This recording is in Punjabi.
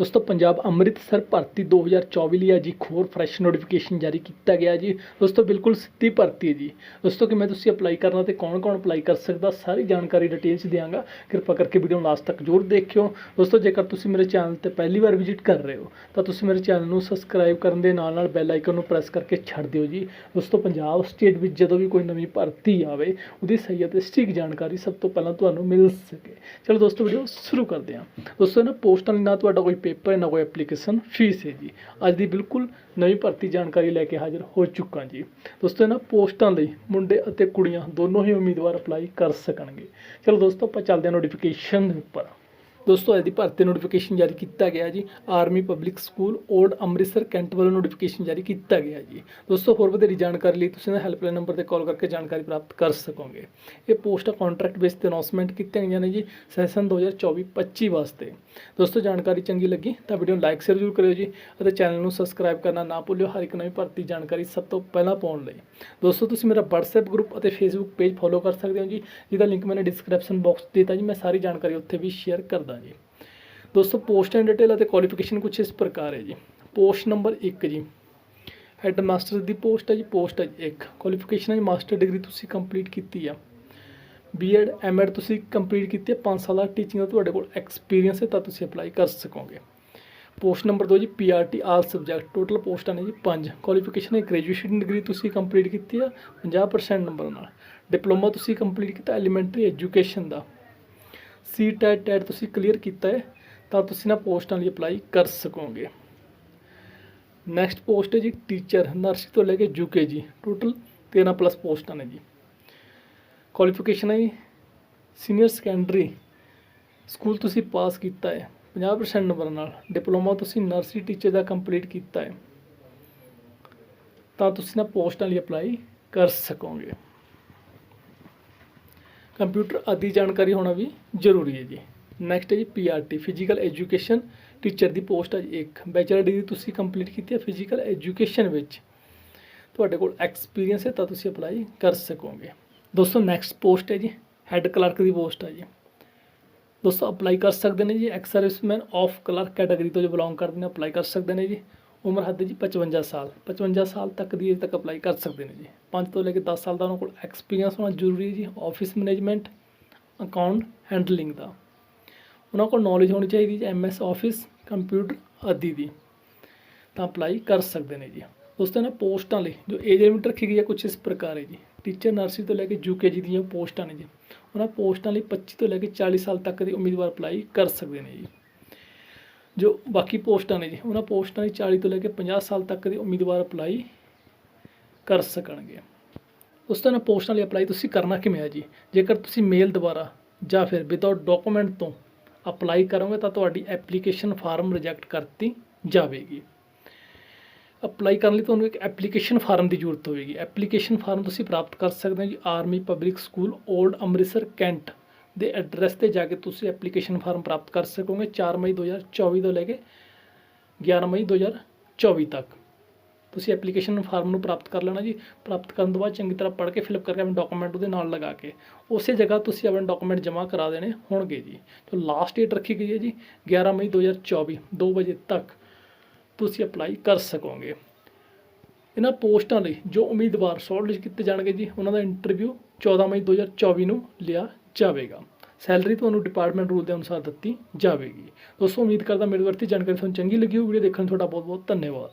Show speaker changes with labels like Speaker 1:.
Speaker 1: ਦੋਸਤੋ ਪੰਜਾਬ ਅੰਮ੍ਰਿਤਸਰ ਭਰਤੀ 2024 ਲਈ ਅੱਜ ਇੱਕ ਹੋਰ ਫਰੈਸ਼ ਨੋਟੀਫਿਕੇਸ਼ਨ ਜਾਰੀ ਕੀਤਾ ਗਿਆ ਜੀ। ਦੋਸਤੋ ਬਿਲਕੁਲ ਸਿੱਧੀ ਭਰਤੀ ਹੈ ਜੀ। ਦੋਸਤੋ ਕਿਵੇਂ ਤੁਸੀਂ ਅਪਲਾਈ ਕਰਨਾ ਤੇ ਕੌਣ-ਕੌਣ ਅਪਲਾਈ ਕਰ ਸਕਦਾ, ਸਾਰੀ ਜਾਣਕਾਰੀ ਡਿਟੇਲ 'ਚ ਦਿਆਂਗਾ। ਕਿਰਪਾ ਕਰਕੇ ਵੀਡੀਓ ਨੂੰ ਲਾਸਟ ਤੱਕ ਜ਼ਰੂਰ ਦੇਖਿਓ। ਦੋਸਤੋ ਜੇਕਰ ਤੁਸੀਂ ਮੇਰੇ ਚੈਨਲ ਤੇ ਪਹਿਲੀ ਵਾਰ ਵਿਜ਼ਿਟ ਕਰ ਰਹੇ ਹੋ, ਤਾਂ ਤੁਸੀਂ ਮੇਰੇ ਚੈਨਲ ਨੂੰ ਸਬਸਕ੍ਰਾਈਬ ਕਰਨ ਦੇ ਨਾਲ ਨਾਲ ਬੈਲ ਆਈਕਨ ਨੂੰ ਪ੍ਰੈਸ ਕਰਕੇ ਛੱਡ ਦਿਓ ਜੀ। ਦੋਸਤੋ ਪੰਜਾਬ ਸਟੇਟ ਵਿੱਚ ਜਦੋਂ ਵੀ ਕੋਈ ਨਵੀਂ ਭਰਤੀ ਆਵੇ, ਉਹਦੀ ਸਹੀ ਅਤੇ ਸਟੀਕ ਜਾਣਕਾਰੀ ਸਭ ਤੋਂ ਪਹਿਲਾਂ ਤੁਹਾਨੂੰ ਮਿਲ ਸਕੇ। ਚਲੋ ਦੋਸਤੋ ਵੀਡੀਓ ਸ਼ੁਰੂ ਕਰਦੇ ਹਾਂ। ਦੋਸਤੋ, ਨਾ ਪੋਸਟਾਂ ਲਈ ਨਾ ਤੁਹਾਡਾ ਕੋਈ ਪੇਪਰ ਇਹਨਾਂ ਨਾ ਕੋਈ ਐਪਲੀਕੇਸ਼ਨ ਫੀਸ ਹੈ ਜੀ। ਅੱਜ ਦੀ ਬਿਲਕੁਲ ਨਵੀਂ ਭਰਤੀ ਜਾਣਕਾਰੀ ਲੈ ਕੇ ਹਾਜ਼ਰ ਹੋ ਚੁੱਕਾ ਜੀ। ਦੋਸਤੋ, ਇਹਨਾਂ ਪੋਸਟਾਂ ਲਈ ਮੁੰਡੇ ਅਤੇ ਕੁੜੀਆਂ ਦੋਨੋਂ ਹੀ ਉਮੀਦਵਾਰ ਅਪਲਾਈ ਕਰ ਸਕਣਗੇ। ਚਲੋ ਦੋਸਤੋ, ਆਪਾਂ ਚੱਲਦੇ ਹਾਂ ਨੋਟੀਫਿਕੇਸ਼ਨ ਦੇ ਉੱਪਰ। ਦੋਸਤੋ ਅੱਜ ਦੀ ਭਰਤੀ ਨੋਟੀਫਿਕੇਸ਼ਨ ਜਾਰੀ ਕੀਤਾ ਗਿਆ ਜੀ। Army public school old Amritsar cantt ਵੱਲੋਂ ਨੋਟੀਫਿਕੇਸ਼ਨ ਜਾਰੀ ਕੀਤਾ ਗਿਆ ਜੀ। ਦੋਸਤੋ, ਹੋਰ ਵਧੇਰੀ ਜਾਣਕਾਰੀ ਲਈ ਤੁਸੀਂ ਇਹਨਾਂ ਹੈਲਪਲਾਈਨ ਨੰਬਰ ਤੇ ਕਾਲ ਕਰਕੇ ਜਾਣਕਾਰੀ ਪ੍ਰਾਪਤ ਕਰ ਸਕੋਗੇ। ਇਹ ਪੋਸਟਾਂ ਕੰਟਰੈਕਟ ਬੇਸ ਤੇ ਅਨਾਉਂਸਮੈਂਟ ਕੀਤੀਆਂ ਗਈਆਂ ਨੇ ਜੀ ਸੈਸ਼ਨ 2024-25 ਵਾਸਤੇ। ਦੋਸਤੋ, ਜਾਣਕਾਰੀ ਚੰਗੀ ਲੱਗੀ ਤਾਂ ਵੀਡੀਓ ਨੂੰ ਲਾਈਕ ਸ਼ੇਅਰ ਜ਼ਰੂਰ ਕਰਿਓ ਜੀ ਅਤੇ ਚੈਨਲ ਨੂੰ ਸਬਸਕ੍ਰਾਈਬ ਕਰਨਾ ਨਾ ਭੁੱਲਿਓ ਹਰ ਇੱਕ ਨਵੀਂ ਭਰਤੀ ਜਾਣਕਾਰੀ ਸਭ ਤੋਂ ਪਹਿਲਾਂ ਪਾਉਣ ਲਈ। ਦੋਸਤੋ, ਤੁਸੀਂ ਮੇਰਾ WhatsApp ਗਰੁੱਪ ਅਤੇ Facebook ਪੇਜ ਫੋਲੋ ਕਰ ਸਕਦੇ ਹੋ ਜੀ, ਜਿਹਦਾ ਲਿੰਕ ਮੈਨੇ ਡਿਸਕ੍ਰਿਪਸ਼ਨ ਬਾਕਸ ਦਿੱਤਾ ਜੀ। ਮੈਂ ਸਾਰੀ ਜਾਣਕਾਰੀ ਉੱਥੇ ਵੀ ਸ਼ੇਅਰ ਕਰਦਾ ਜੀ। ਦੋਸਤੋ, ਪੋਸਟ ਐਂਡ ਡਿਟੇਲ ਅਤੇ ਕੁਆਲੀਫਿਕੇਸ਼ਨ ਕੁਛ ਇਸ ਪ੍ਰਕਾਰ ਹੈ ਜੀ। ਪੋਸਟ ਨੰਬਰ 1 ਜੀ। ਹੈਡ ਮਾਸਟਰ ਦੀ ਪੋਸਟ ਹੈ ਜੀ, ਪੋਸਟ ਹੈ ਜੀ ਇੱਕ। ਕੁਆਲੀਫਿਕੇਸ਼ਨ ਹੈ ਜੀ, ਮਾਸਟਰ ਡਿਗਰੀ ਤੁਸੀਂ ਕੰਪਲੀਟ ਕੀਤੀ ਆ। ਬੀਐਡ ਐਮਐਡ ਤੁਸੀਂ ਕੰਪਲੀਟ ਕੀਤੀ ਹੈ 5 ਸਾਲ ਦਾ ਟੀਚਿੰਗ ਦਾ ਤੁਹਾਡੇ ਕੋਲ ਐਕਸਪੀਰੀਅੰਸ ਹੈ, ਤਾਂ ਤੁਸੀਂ ਅਪਲਾਈ ਕਰ ਸਕੋਗੇ। ਪੋਸਟ ਨੰਬਰ 2 ਜੀ ਪੀਆਰਟੀ ਆਲ ਸਬਜੈਕਟ ਟੋਟਲ ਪੋਸਟਾਂ ਨੇ ਜੀ 5 ਕੁਆਲੀਫਿਕੇਸ਼ਨ ਹੈ ਗ੍ਰੈਜੂਏਸ਼ਨ ਡਿਗਰੀ ਤੁਸੀਂ ਕੰਪਲੀਟ ਕੀਤੀ ਆ 50% ਨੰਬਰ ਨਾਲ। ਡਿਪਲੋਮਾ ਤੁਸੀਂ ਕੰਪਲੀਟ ਕੀਤਾ ਐਲੀਮੈਂਟਰੀ ਐਜੂਕੇਸ਼ਨ ਦਾ। ਸੀ ਟੈਟ ਟੈਟ ਤੁਸੀਂ ਕਲੀਅਰ ਕੀਤਾ ਹੈ, ਤਾਂ ਤੁਸੀਂ ਨਾ ਪੋਸਟਾਂ ਲਈ ਅਪਲਾਈ ਕਰ ਸਕੋਗੇ। ਨੈਕਸਟ ਪੋਸਟ ਹੈ ਜੀ ਟੀਚਰ ਨਰਸਰੀ ਤੋਂ ਲੈ ਕੇ ਯੂਕੇ ਜੀ ਟੋਟਲ 13 ਪਲੱਸ ਪੋਸਟਾਂ ਨੇ ਜੀ। ਕੁਆਲੀਫਿਕੇਸ਼ਨ ਹੈ ਜੀ ਸੀਨੀਅਰ ਸੈਕੰਡਰੀ ਸਕੂਲ ਤੁਸੀਂ ਪਾਸ ਕੀਤਾ ਹੈ 50% ਨੰਬਰ ਨਾਲ ਡਿਪਲੋਮਾ ਤੁਸੀਂ ਨਰਸਰੀ ਟੀਚਰ ਦਾ ਕੰਪਲੀਟ ਕੀਤਾ ਹੈ। ਤਾਂ ਤੁਸੀਂ ਨਾ ਪੋਸਟਾਂ ਲਈ ਅਪਲਾਈ ਕਰ ਸਕੋਗੇ। ਕੰਪਿਊਟਰ ਆਦਿ ਜਾਣਕਾਰੀ ਹੋਣਾ ਵੀ ਜ਼ਰੂਰੀ ਹੈ ਜੀ। ਨੈਕਸਟ ਹੈ ਜੀ ਪੀਆਰਟੀ ਫਿਜ਼ੀਕਲ ਐਜੂਕੇਸ਼ਨ ਟੀਚਰ ਦੀ ਪੋਸਟ ਹੈ ਜੀ ਇੱਕ। ਬੈਚਲਰ ਡਿਗਰੀ ਤੁਸੀਂ ਕੰਪਲੀਟ ਕੀਤੀ ਹੈ ਫਿਜ਼ੀਕਲ ਐਜੂਕੇਸ਼ਨ ਵਿੱਚ। ਤੁਹਾਡੇ ਕੋਲ ਐਕਸਪੀਰੀਅੰਸ ਹੈ ਤਾਂ ਤੁਸੀਂ ਅਪਲਾਈ ਕਰ ਸਕੋਗੇ। ਦੋਸਤੋ ਨੈਕਸਟ ਪੋਸਟ ਹੈ ਜੀ ਹੈੱਡ ਕਲਰਕ ਦੀ ਪੋਸਟ ਹੈ ਜੀ। ਦੋਸਤੋ ਅਪਲਾਈ ਕਰ ਸਕਦੇ ਨੇ ਜੀ। Ex serviceman of clerk category ਤੋਂ ਜੋ ਬਿਲੋਂਗ ਕਰਦੇ ਨੇ ਅਪਲਾਈ ਕਰ ਸਕਦੇ ਨੇ ਜੀ। ਉਮਰ ਹੱਦ ਜੀ 55 ਸਾਲ। 55 ਸਾਲ ਤੱਕ ਦੀ ਏਜ ਤੱਕ ਅਪਲਾਈ ਕਰ ਸਕਦੇ ਨੇ ਜੀ। 5 ਤੋਂ ਲੈ ਕੇ 10 ਸਾਲ ਦਾ ਉਹਨਾਂ ਕੋਲ ਐਕਸਪੀਰੀਅੰਸ ਹੋਣਾ ਜ਼ਰੂਰੀ ਹੈ ਜੀ ਆਫਿਸ ਮੈਨੇਜਮੈਂਟ ਅਕਾਊਂਟ ਹੈਂਡਲਿੰਗ ਦਾ। ਉਹਨਾਂ ਕੋਲ ਨੌਲੇਜ ਹੋਣੀ ਚਾਹੀਦੀ ਜੀ ਐਮਐਸ ਆਫਿਸ ਕੰਪਿਊਟਰ ਆਦਿ ਦੀ। ਤਾਂ ਅਪਲਾਈ ਕਰ ਸਕਦੇ ਨੇ ਜੀ। ਉਸ ਤੋਂ ਨਾ ਪੋਸਟਾਂ ਲਈ, ਜੋ ਏਜ ਲਿਮਿਟ ਰੱਖੀ ਗਈ ਹੈ ਕੁਝ ਇਸ ਪ੍ਰਕਾਰ ਹੈ ਜੀ। ਟੀਚਰ ਨਰਸਰੀ ਤੋਂ ਲੈ ਕੇ ਯੂਕੇਜੀ ਦੀਆਂ ਪੋਸਟਾਂ ਨੇ ਜੀ। ਉਹਨਾਂ ਪੋਸਟਾਂ ਲਈ 25 ਤੋਂ ਲੈ ਕੇ 40 ਸਾਲ ਤੱਕ ਦੇ ਉਮੀਦਵਾਰ ਅਪਲਾਈ ਕਰ ਸਕਦੇ ਨੇ ਜੀ। ਜੋ ਬਾਕੀ ਪੋਸਟਾਂ ਨੇ ਜੀ, ਉਹਨਾਂ ਪੋਸਟਾਂ ਲਈ 40 ਤੋਂ ਲੈ ਕੇ 50 ਸਾਲ ਤੱਕ ਦੇ ਉਮੀਦਵਾਰ ਅਪਲਾਈ ਕਰ ਸਕਣਗੇ। ਉਸ ਤੋਂ ਨਾ ਪੋਸਟਾਂ ਲਈ ਅਪਲਾਈ ਤੁਸੀਂ ਕਰਨਾ ਕਿਵੇਂ ਹੈ ਜੀ? ਜੇਕਰ ਤੁਸੀਂ ਮੇਲ ਦੁਆਰਾ ਜਾਂ ਫਿਰ ਵਿਦਆਊਟ ਡਾਕੂਮੈਂਟ ਤੋਂ ਅਪਲਾਈ ਕਰੋਗੇ ਤਾਂ ਤੁਹਾਡੀ ਐਪਲੀਕੇਸ਼ਨ ਫਾਰਮ ਰਿਜੈਕਟ ਕਰਤੀ ਜਾਵੇਗੀ। ਅਪਲਾਈ ਕਰਨ ਲਈ ਤੁਹਾਨੂੰ ਇੱਕ ਐਪਲੀਕੇਸ਼ਨ ਫਾਰਮ ਦੀ ਜ਼ਰੂਰਤ ਹੋਵੇਗੀ। ਐਪਲੀਕੇਸ਼ਨ ਫਾਰਮ ਤੁਸੀਂ ਪ੍ਰਾਪਤ ਕਰ ਸਕਦੇ ਹੋ ਜੀ army public school old Amritsar cantt ਦੇ ਐਡਰੈਸ ਤੇ ਜਾ ਕੇ ਤੁਸੀਂ ਐਪਲੀਕੇਸ਼ਨ ਫਾਰਮ ਪ੍ਰਾਪਤ ਕਰ ਸਕੋਗੇ 4 ਮਈ 2024 ਤੋਂ ਲੈ ਕੇ 11 ਮਈ 2024 ਤੱਕ। ਤੁਸੀਂ ਐਪਲੀਕੇਸ਼ਨ ਫਾਰਮ ਨੂੰ ਪ੍ਰਾਪਤ ਕਰ ਲੈਣਾ ਜੀ। ਪ੍ਰਾਪਤ ਕਰਨ ਤੋਂ ਬਾਅਦ ਚੰਗੀ ਤਰ੍ਹਾਂ ਪੜ੍ਹ ਕੇ ਫਿਲਅਪ ਕਰਕੇ ਆਪਣੇ ਡਾਕੂਮੈਂਟ ਉਹਦੇ ਨਾਲ ਲਗਾ ਕੇ ਉਸੇ ਜਗ੍ਹਾ ਤੁਸੀਂ ਆਪਣੇ ਡਾਕੂਮੈਂਟ ਜਮ੍ਹਾਂ ਕਰਾ ਦੇਣੇ ਹੋਣਗੇ ਜੀ। ਜੋ ਲਾਸਟ ਡੇਟ ਰੱਖੀ ਗਈ ਹੈ ਜੀ 11 ਮਈ 2024 2 ਵਜੇ ਤੱਕ ਤੁਸੀਂ ਅਪਲਾਈ ਕਰ ਸਕੋਗੇ। ਇਹਨਾਂ ਪੋਸਟਾਂ ਲਈ ਜੋ ਉਮੀਦਵਾਰ ਸ਼ਾਰਟਲਿਸਟ ਕੀਤੇ ਜਾਣਗੇ ਜੀ, ਉਹਨਾਂ ਦਾ ਇੰਟਰਵਿਊ 14 ਮਈ 2024 ਨੂੰ ਲਿਆ ਜਾਵੇਗਾ। ਸੈਲਰੀ ਤੁਹਾਨੂੰ ਡਿਪਾਰਟਮੈਂਟ ਰੂਲ ਦੇ ਅਨੁਸਾਰ ਦਿੱਤੀ ਜਾਵੇਗੀ। ਦੋਸਤੋ, ਉਮੀਦ ਕਰਦਾ ਮੇਰੀ ਵਰਤੀ ਜਾਣਕਾਰੀ ਤੁਹਾਨੂੰ ਚੰਗੀ ਲੱਗੀ ਹੋ ਵੀਡੀਓ ਦੇਖਣ ਲਈ ਤੁਹਾਡਾ ਬਹੁਤ ਬਹੁਤ ਧੰਨਵਾਦ।